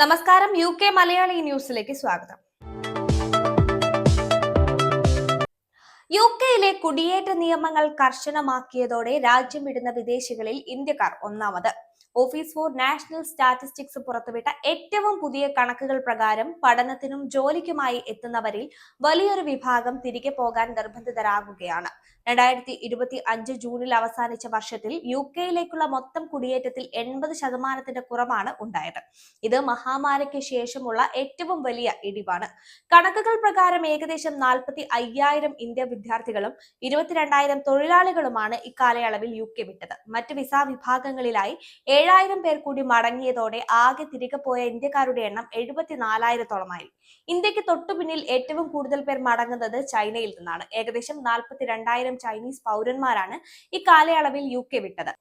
നമസ്കാരം U K Malayali ന്യൂസിലേക്ക് സ്വാഗതം. യു കെയിലെ കുടിയേറ്റ നിയമങ്ങൾ കർശനമാക്കിയതോടെ രാജ്യം വിടുന്ന വിദേശികളിൽ ഇന്ത്യക്കാർ ഒന്നാമത്. ഓഫീസ് ഫോർ നാഷണൽ സ്റ്റാറ്റിസ്റ്റിക്സ് പുറത്തുവിട്ട ഏറ്റവും പുതിയ കണക്കുകൾ പ്രകാരം പഠനത്തിനും ജോലിക്കുമായി എത്തുന്നവരിൽ വലിയൊരു വിഭാഗം തിരികെ പോകാൻ നിർബന്ധിതരാകുകയാണ്. രണ്ടായിരത്തി ഇരുപത്തി അഞ്ച് ജൂണിൽ അവസാനിച്ച വർഷത്തിൽ യു കെയിലേക്കുള്ള മൊത്തം കുടിയേറ്റത്തിൽ എൺപത് ശതമാനത്തിന്റെ കുറവാണ് ഉണ്ടായത്. ഇത് മഹാമാരിക്ക് ശേഷമുള്ള ഏറ്റവും വലിയ ഇടിവാണ്. കണക്കുകൾ പ്രകാരം ഏകദേശം നാൽപ്പത്തി അയ്യായിരം ഇന്ത്യ വിദ്യാർത്ഥികളും ഇരുപത്തിരണ്ടായിരം തൊഴിലാളികളുമാണ് ഇക്കാലയളവിൽ യു കെ വിട്ടത്. മറ്റ് വിസ വിഭാഗങ്ങളിലായി ഏഴായിരം പേർ കൂടി മടങ്ങിയതോടെ ആകെ തിരികെ പോയ ഇന്ത്യക്കാരുടെ എണ്ണം എഴുപത്തിനാലായിരത്തോളമായി. ഇന്ത്യയ്ക്ക് തൊട്ടുപിന്നിൽ ഏറ്റവും കൂടുതൽ പേർ മടങ്ങുന്നത് ചൈനയിൽ നിന്നാണ്. ഏകദേശം നാൽപ്പത്തിരണ്ടായിരം ചൈനീസ് പൗരന്മാരാണ് ഇക്കാലയളവിൽ യു കെ വിട്ടത്.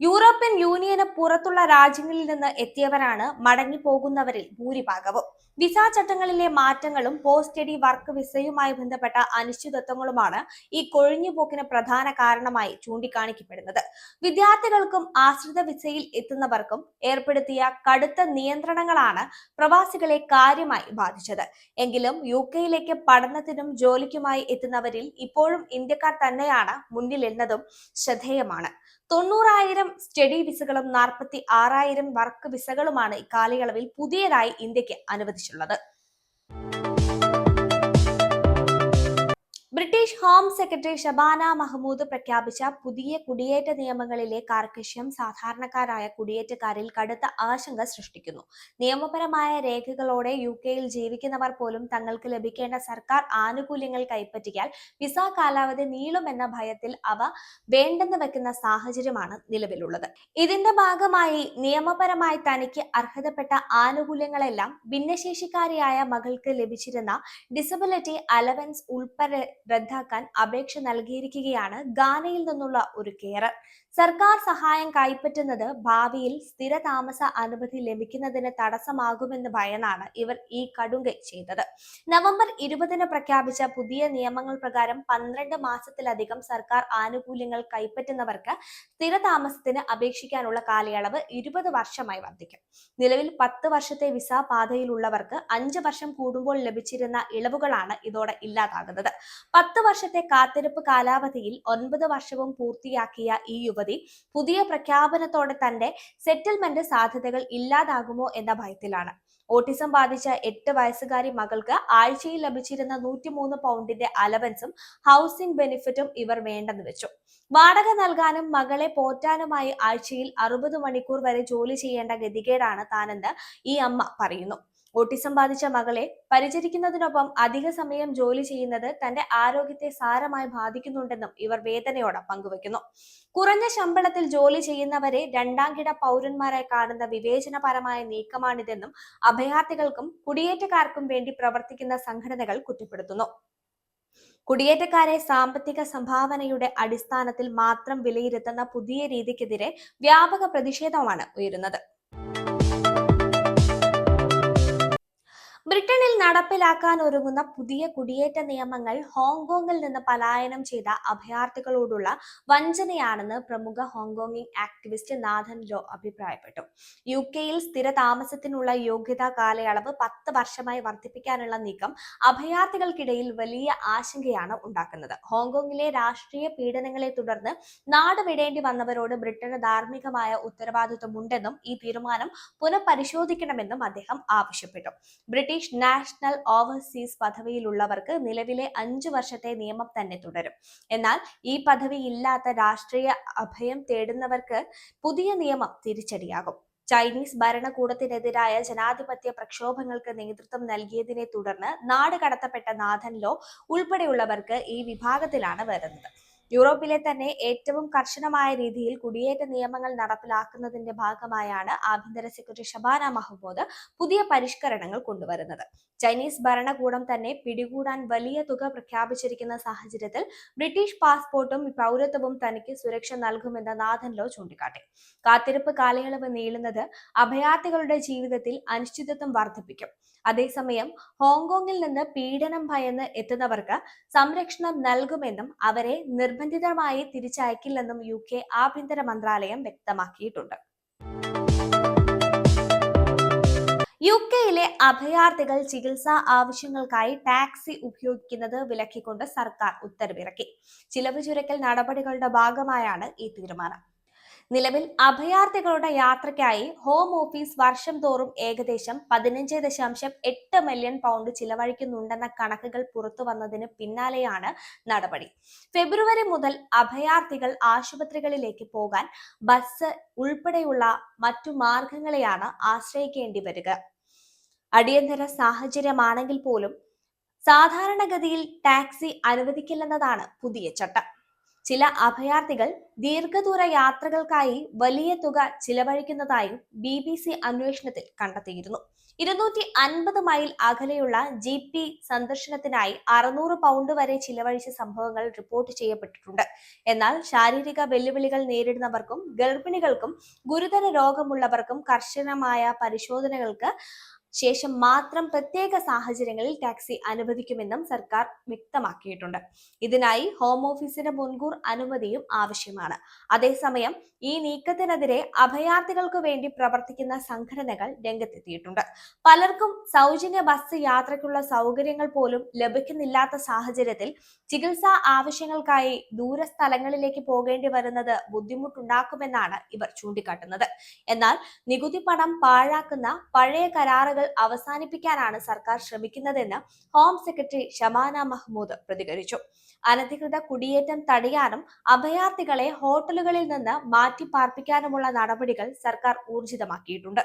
യൂറോപ്യൻ യൂണിയന് പുറത്തുള്ള രാജ്യങ്ങളിൽ നിന്ന് എത്തിയവരാണ് മടങ്ങി പോകുന്നവരിൽ ഭൂരിഭാഗവും. വിസ ചട്ടങ്ങളിലെ മാറ്റങ്ങളും പോസ്റ്റ് സ്റ്റഡി വർക്ക് വിസയുമായി ബന്ധപ്പെട്ട അനിശ്ചിതത്വങ്ങളുമാണ് ഈ കൊഴിഞ്ഞുപോക്കിന് പ്രധാന കാരണമായി ചൂണ്ടിക്കാണിക്കപ്പെടുന്നത്. വിദ്യാർത്ഥികൾക്കും ആശ്രിത വിസയിൽ എത്തുന്നവർക്കും ഏർപ്പെടുത്തിയ കടുത്ത നിയന്ത്രണങ്ങളാണ് പ്രവാസികളെ കാര്യമായി ബാധിച്ചത്. എങ്കിലും യു കെയിലേക്ക് പഠനത്തിനും ജോലിക്കുമായി എത്തുന്നവരിൽ ഇപ്പോഴും ഇന്ത്യക്കാർ തന്നെയാണ് മുന്നിലെന്നതും ശ്രദ്ധേയമാണ്. തൊണ്ണൂറായിരം സ്റ്റഡി വിസകളും നാൽപ്പത്തി ആറായിരം വർക്ക് വിസകളുമാണ് ഇക്കാലയളവിൽ പുതിയതായി ഇന്ത്യയ്ക്ക് അനുവദിച്ചുള്ളത് British home secretary Shabana Mahmood പ്രഖ്യാപിച്ച പുതിയ കുടിയേറ്റ നിയമങ്ങളിലെ കാർക്കശ്യം സാധാരണക്കാരായ കുടിയേറ്റക്കാരിൽ കടുത്ത ആശങ്ക സൃഷ്ടിക്കുന്നു. നിയമപരമായ രേഖകളോടെ യു കെയിൽ ജീവിക്കുന്നവർ പോലും തങ്ങൾക്ക് ലഭിക്കേണ്ട സർക്കാർ ആനുകൂല്യങ്ങൾ കൈപ്പറ്റിയാൽ വിസ കാലാവധി നീളുമെന്ന ഭയത്തിൽ അവ വേണ്ടെന്ന് വെക്കുന്ന സാഹചര്യമാണ് നിലവിലുള്ളത്. ഇതിന്റെ ഭാഗമായി നിയമപരമായി തനിക്ക് അർഹതപ്പെട്ട ആനുകൂല്യങ്ങളെല്ലാം ഭിന്നശേഷിക്കാരിയായ മകൾക്ക് ലഭിച്ചിരുന്ന ഡിസബിലിറ്റി അലവൻസ് ഉൾപ്പെടെ റദ്ദാക്കാൻ അപേക്ഷ നൽകിയിരിക്കുകയാണ് ഗാനയിൽ നിന്നുള്ള ഒരു കെയറർ സർക്കാർ സഹായം കൈപ്പറ്റുന്നത് ഭാവിയിൽ സ്ഥിര താമസ അനുമതി ലഭിക്കുന്നതിന് തടസ്സമാകുമെന്ന് ഭയന്നാണ് ഇവർ ഈ കടുങ്കൈ ചെയ്തത്. നവംബർ ഇരുപതിന് പ്രഖ്യാപിച്ച പുതിയ നിയമങ്ങൾ പ്രകാരം പന്ത്രണ്ട് മാസത്തിലധികം സർക്കാർ ആനുകൂല്യങ്ങൾ കൈപ്പറ്റുന്നവർക്ക് സ്ഥിര താമസത്തിന് അപേക്ഷിക്കാനുള്ള കാലയളവ് ഇരുപത് വർഷമായി വർദ്ധിക്കും. നിലവിൽ പത്ത് വർഷത്തെ വിസ പാതയിലുള്ളവർക്ക് അഞ്ച് വർഷം കൂടുമ്പോൾ ലഭിച്ചിരുന്ന ഇളവുകളാണ് ഇതോടെ ഇല്ലാതാകുന്നത്. പത്ത് വർഷത്തെ കാത്തിരിപ്പ് കാലാവധിയിൽ ഒൻപത് വർഷവും പൂർത്തിയാക്കിയ ഈ യുവതി പുതിയ പ്രഖ്യാപനത്തോടെ തന്റെ സെറ്റിൽമെന്റ് സാധ്യതകൾ ഇല്ലാതാകുമോ എന്ന ഭയത്തിലാണ്. ഓട്ടിസം ബാധിച്ച എട്ട് വയസ്സുകാരി മകൾക്ക് ആഴ്ചയിൽ ലഭിച്ചിരുന്ന നൂറ്റിമൂന്ന് പൗണ്ടിന്റെ അലവൻസും ഹൗസിംഗ് ബെനിഫിറ്റും ഇവർ വേണ്ടെന്ന് വെച്ചു. വാടക നൽകാനും മകളെ പോറ്റാനുമായി ആഴ്ചയിൽ അറുപത് മണിക്കൂർ വരെ ജോലി ചെയ്യേണ്ട ഗതികേടാണ് താനെന്ന് ഈ അമ്മ പറയുന്നു. ഓട്ടിസം ബാധിച്ച മകളെ പരിചരിക്കുന്നതിനൊപ്പം അധിക സമയം ജോലി ചെയ്യുന്നത് തന്റെ ആരോഗ്യത്തെ സാരമായി ബാധിക്കുന്നുണ്ടെന്നും ഇവർ വേദനയോടെ പങ്കുവെക്കുന്നു കുറഞ്ഞ ശമ്പളത്തിൽ ജോലി ചെയ്യുന്നവരെ രണ്ടാം കിട പൗരന്മാരായി കാണുന്ന വിവേചനപരമായ നീക്കമാണിതെന്നും അഭയാർത്ഥികൾക്കും കുടിയേറ്റക്കാർക്കും വേണ്ടി പ്രവർത്തിക്കുന്ന സംഘടനകൾ കുറ്റപ്പെടുത്തുന്നു. കുടിയേറ്റക്കാരെ സാമ്പത്തിക സംഭാവനയുടെ അടിസ്ഥാനത്തിൽ മാത്രം വിലയിരുത്തുന്ന പുതിയ രീതിക്കെതിരെ വ്യാപക പ്രതിഷേധമാണ് ഉയരുന്നത്. ബ്രിട്ടനിൽ നടപ്പിലാക്കാൻ ഒരുങ്ങുന്ന പുതിയ കുടിയേറ്റ നിയമങ്ങൾ ഹോങ്കോങ്ങിൽ നിന്ന് പലായനം ചെയ്ത അഭയാർത്ഥികളോടുള്ള വഞ്ചനയാണെന്ന് പ്രമുഖ ഹോങ്കോങ്ങിങ് ആക്ടിവിസ്റ്റ് നാഥൻ ലോ അഭിപ്രായപ്പെട്ടു. യു കെയിൽ സ്ഥിര താമസത്തിനുള്ള യോഗ്യതാ കാലയളവ് പത്ത് വർഷമായി വർദ്ധിപ്പിക്കാനുള്ള നീക്കം അഭയാർത്ഥികൾക്കിടയിൽ വലിയ ആശങ്കയാണ് ഉണ്ടാക്കുന്നത്. ഹോങ്കോങ്ങിലെ രാഷ്ട്രീയ പീഡനങ്ങളെ തുടർന്ന് നാട് വിടേണ്ടി വന്നവരോട് ബ്രിട്ടന് ധാർമ്മികമായ ഉത്തരവാദിത്വമുണ്ടെന്നും ഈ തീരുമാനം പുനഃപരിശോധിക്കണമെന്നും അദ്ദേഹം ആവശ്യപ്പെട്ടു. ബ്രിട്ടീഷ് നാഷണൽ ഓവർസീസ് പദവിയിലുള്ളവർക്ക് നിലവിലെ അഞ്ചു വർഷത്തെ നിയമം തന്നെ തുടരും. എന്നാൽ ഈ പദവി ഇല്ലാത്ത രാഷ്ട്രീയ അഭയം തേടുന്നവർക്ക് പുതിയ നിയമം തിരിച്ചടിയാകും. ചൈനീസ് ഭരണകൂടത്തിനെതിരായ ജനാധിപത്യ പ്രക്ഷോഭങ്ങൾക്ക് നേതൃത്വം നൽകിയതിനെ തുടർന്ന് നാട് കടത്തപ്പെട്ട നാഥൻ ലോ ഉൾപ്പെടെയുള്ളവർക്ക് ഈ വിഭാഗത്തിലാണ് വരുന്നത്. യൂറോപ്പിലെ തന്നെ ഏറ്റവും കർശനമായ രീതിയിൽ കുടിയേറ്റ നിയമങ്ങൾ നടപ്പിലാക്കുന്നതിന്റെ ഭാഗമായാണ് ആഭ്യന്തര സെക്രട്ടറി ഷബാന മഹമ്മൂദ് പുതിയ പരിഷ്കരണങ്ങൾ കൊണ്ടുവരുന്നത്. ചൈനീസ് ഭരണകൂടം തന്നെ പിടികൂടാൻ വലിയ തുക പ്രഖ്യാപിച്ചിരിക്കുന്ന സാഹചര്യത്തിൽ ബ്രിട്ടീഷ് പാസ്പോർട്ടും പൗരത്വവും തനിക്ക് സുരക്ഷ നൽകുമെന്ന് നാഥൻ ലോ ചൂണ്ടിക്കാട്ടി. കാത്തിരിപ്പ് കാലയളവ് നീളുന്നത് അഭയാർത്ഥികളുടെ ജീവിതത്തിൽ അനിശ്ചിതത്വം വർദ്ധിപ്പിക്കും. അതേസമയം ഹോങ്കോങ്ങിൽ നിന്ന് പീഡനം ഭയന്ന് എത്തുന്നവർക്ക് സംരക്ഷണം നൽകുമെന്നും അവരെ നിർബന്ധിതമായി തിരിച്ചയക്കില്ലെന്നും യു കെ ആഭ്യന്തര മന്ത്രാലയം വ്യക്തമാക്കിയിട്ടുണ്ട്. യു കെയിലെ അഭയാർത്ഥികൾ ചികിത്സാ ആവശ്യങ്ങൾക്കായി ടാക്സി ഉപയോഗിക്കുന്നത് വിലക്കിക്കൊണ്ട് സർക്കാർ ഉത്തരവിറക്കി. ചിലവ് ചുരക്കൽ നടപടികളുടെ ഭാഗമായാണ് ഈ തീരുമാനം. നിലവിൽ അഭയാർത്ഥികളുടെ യാത്രയ്ക്കായി ഹോം ഓഫീസ് വർഷം തോറും ഏകദേശം പതിനഞ്ച് ദശാംശം എട്ട് മില്യൺ പൗണ്ട് ചിലവഴിക്കുന്നുണ്ടെന്ന കണക്കുകൾ പുറത്തു വന്നതിന് പിന്നാലെയാണ് നടപടി. ഫെബ്രുവരി മുതൽ അഭയാർത്ഥികൾ ആശുപത്രികളിലേക്ക് പോകാൻ ബസ് ഉൾപ്പെടെയുള്ള മറ്റു മാർഗങ്ങളെയാണ് ആശ്രയിക്കേണ്ടി വരിക. അടിയന്തര സാഹചര്യമാണെങ്കിൽ പോലും സാധാരണഗതിയിൽ ടാക്സി അനുവദിക്കില്ലെന്നതാണ് പുതിയ ചട്ടം. ചില അഭയാർത്ഥികൾ ദീർഘദൂര യാത്രകൾക്കായി വലിയ തുക ചിലവഴിക്കുന്നതായും ബി ബി സി അന്വേഷണത്തിൽ കണ്ടെത്തിയിരുന്നു. ഇരുന്നൂറ്റി അൻപത് മൈൽ അകലെയുള്ള ജി പി സന്ദർശനത്തിനായി അറുന്നൂറ് പൗണ്ട് വരെ ചിലവഴിച്ച സംഭവങ്ങൾ റിപ്പോർട്ട് ചെയ്യപ്പെട്ടിട്ടുണ്ട്. എന്നാൽ ശാരീരിക വെല്ലുവിളികൾ നേരിടുന്നവർക്കും ഗർഭിണികൾക്കും ഗുരുതര രോഗമുള്ളവർക്കും കർശനമായ പരിശോധനകൾക്ക് ശേഷം മാത്രം പ്രത്യേക സാഹചര്യങ്ങളിൽ ടാക്സി അനുവദിക്കുമെന്നും സർക്കാർ വ്യക്തമാക്കിയിട്ടുണ്ട്. ഇതിനായി ഹോം ഓഫീസിന്റെ മുൻകൂർ അനുമതിയും ആവശ്യമാണ്. അതേസമയം ഈ നീക്കത്തിനെതിരെ അഭയാർത്ഥികൾക്ക് വേണ്ടി പ്രവർത്തിക്കുന്ന സംഘടനകൾ രംഗത്തെത്തിയിട്ടുണ്ട്. പലർക്കും സൗജന്യ ബസ് യാത്രയ്ക്കുള്ള സൗകര്യങ്ങൾ പോലും ലഭിക്കുന്നില്ലാത്ത സാഹചര്യത്തിൽ ചികിത്സാ ആവശ്യങ്ങൾക്കായി ദൂരസ്ഥലങ്ങളിലേക്ക് പോകേണ്ടി വരുന്നത് ബുദ്ധിമുട്ടുണ്ടാക്കുമെന്നാണ് ഇവർ ചൂണ്ടിക്കാട്ടുന്നത്. എന്നാൽ നികുതി പണം പാഴാക്കുന്ന പഴയ കരാറുകൾ അവസാനിപ്പിക്കാനാണ് സർക്കാർ ശ്രമിക്കുന്നതെന്ന് ഹോം സെക്രട്ടറി ഷമാന മഹ്മൂദ് പ്രതികരിച്ചു. അനധികൃത കുടിയേറ്റം തടയാനും അഭയാർത്ഥികളെ ഹോട്ടലുകളിൽ നിന്ന് മാറ്റി പാർപ്പിക്കാനുമുള്ള നടപടികൾ സർക്കാർ ഊർജിതമാക്കിയിട്ടുണ്ട്.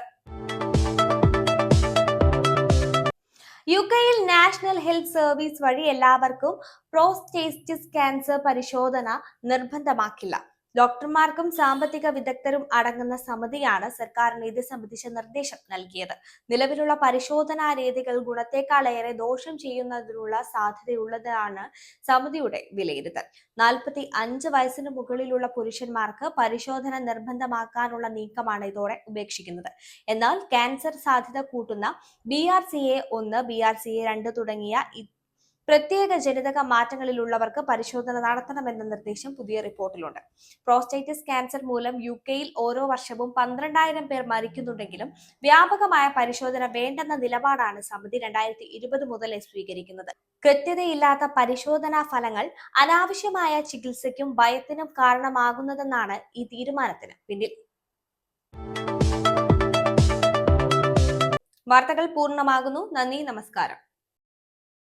യു കെയിൽ നാഷണൽ ഹെൽത്ത് സർവീസ് വഴി എല്ലാവർക്കും പ്രോസ്റ്റേറ്റിസ് ക്യാൻസർ പരിശോധന നിർബന്ധമാക്കില്ല. ഡോക്ടർമാർക്കും സാമ്പത്തിക വിദഗ്ധരും അടങ്ങുന്ന സമിതിയാണ് സർക്കാരിന് ഇത് സംബന്ധിച്ച നിർദ്ദേശം നൽകിയത്. നിലവിലുള്ള പരിശോധനാ രീതികൾ ഗുണത്തെക്കാളേറെ ദോഷം ചെയ്യുന്നതിനുള്ള സാധ്യതയുള്ളതാണ് സമിതിയുടെ വിലയിരുത്തൽ. നാൽപ്പത്തി അഞ്ച് വയസ്സിന് മുകളിലുള്ള പുരുഷന്മാർക്ക് പരിശോധന നിർബന്ധമാക്കാനുള്ള നീക്കമാണ് ഇതോടെ ഉപേക്ഷിക്കുന്നത്. എന്നാൽ ക്യാൻസർ സാധ്യത കൂട്ടുന്ന ബി ആർ സി എ ഒന്ന് ബി ആർ സി എ രണ്ട് തുടങ്ങിയ പ്രത്യേക ജനിതക മാറ്റങ്ങളിലുള്ളവർക്ക് പരിശോധന നടത്തണമെന്ന നിർദ്ദേശം പുതിയ റിപ്പോർട്ടിലുണ്ട്. പ്രോസ്റ്റേറ്റിസ് ക്യാൻസർ മൂലം യു കെയിൽ ഓരോ വർഷവും പന്ത്രണ്ടായിരം പേർ മരിക്കുന്നുണ്ടെങ്കിലും വ്യാപകമായ പരിശോധന വേണ്ടെന്ന നിലപാടാണ് സമിതി രണ്ടായിരത്തി ഇരുപത് മുതലേ സ്വീകരിക്കുന്നത്. കൃത്യതയില്ലാത്ത പരിശോധനാ ഫലങ്ങൾ അനാവശ്യമായ ചികിത്സയ്ക്കും ഭയത്തിനും കാരണമാകുന്നതെന്നാണ് ഈ തീരുമാനത്തിന് പിന്നിൽ. വാർത്തകൾ പൂർണമാകുന്നു. നന്ദി നമസ്കാരം.